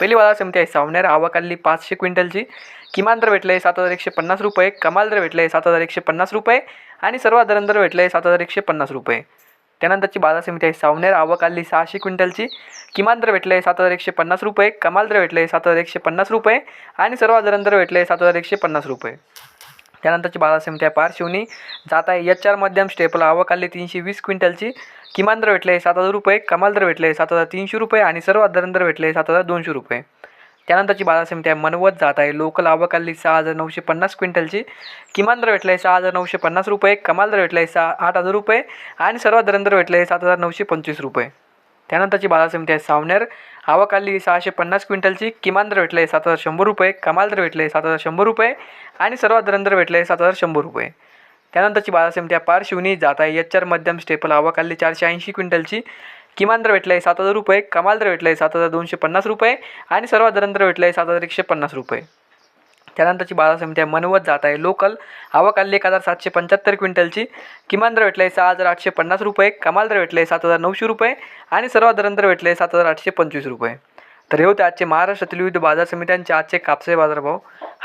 पहिली बाजार समिती आहे. सावनेर आवाकाली पाचशे क्विंटलची. किमान दर आहे सात हजार एकशे पन्नास रुपये. कमाल दर आहे सात हजार एकशे पन्नास रुपये. आणि सर्वात दर भेटलं आहे सात हजार एकशे पन्नास रुपये. त्यानंतरची बाजार समिती आहे. सावनेर आवकाली सहाशे क्विंटलची. किमान दर भेटलं आहे सात हजार एकशे पन्नास रुपये. कमाल दर आहे सात हजार एकशे पन्नास रुपये. आणि सर्वात दर भेटलं आहे सात हजार एकशे पन्नास रुपये. त्यानंतरची बाजार समिती आहे. पारशिवनी. जात आहे. एच आर मध्यम स्टेपला आवकाली तीनशे वीस क्विंटलची. किमान दर भेटले सात हजार रुपये कमाल दर भेटले सात हजार तीनशे रुपये आणि सर्वात दर दर भेटले सात हजार दोनशे रुपये. त्यानंतरची बाजार समिती आहे मनवत जात आहे. लोकल आवकाली सहा हजार नऊशे पन्नास क्विंटलची. किमान दर भेटले सहा हजार नऊशे पन्नास रुपये कमाल दर भेटले सहा आठ हजार रुपये आणि सर्वात दर दर भेटले सात हजार नऊशे पंचवीस रुपये. त्यानंतरची बाजार समिती आहे सावनेर. आवकाली सहाशे पन्नास क्विंटलची. किमान दर भेटले सात हजार शंभर रुपये कमाल दर भेटले सात हजार शंभर रुपये आणि सर्वात दर दर भेटले सात हजार शंभर रुपये. त्यानंतरची बाजार त्या आहे पार शिवनी जात आहे. एच आर मध्यम स्टेपल आवकाली चारशे ऐंशी क्विंटलची. किमान दर भेटले सात हजार रुपये. कमाल दर भेटले सात हजार दोनशे पन्नास रुपये. आणि सर्वात दर भेटलं आहे सात हजार एकशे पन्नास रुपये. त्यानंतरची बाजार समित्या मनवत जात आहे. लोकल आवकाली एक हजार सातशे पंच्याहत्तर क्विंटलची. किमान दर भेटले सहा हजार आठशे पन्नास रुपये. कमाल दर भेटले सात हजार नऊशे रुपये. आणि सर्वात दर दर भेटले सात हजार आठशे पंचवीस रुपये. तर हे होते आजचे महाराष्ट्रातील विविध बाजार समित्यांचे आजचे कापसे बाजारभाव.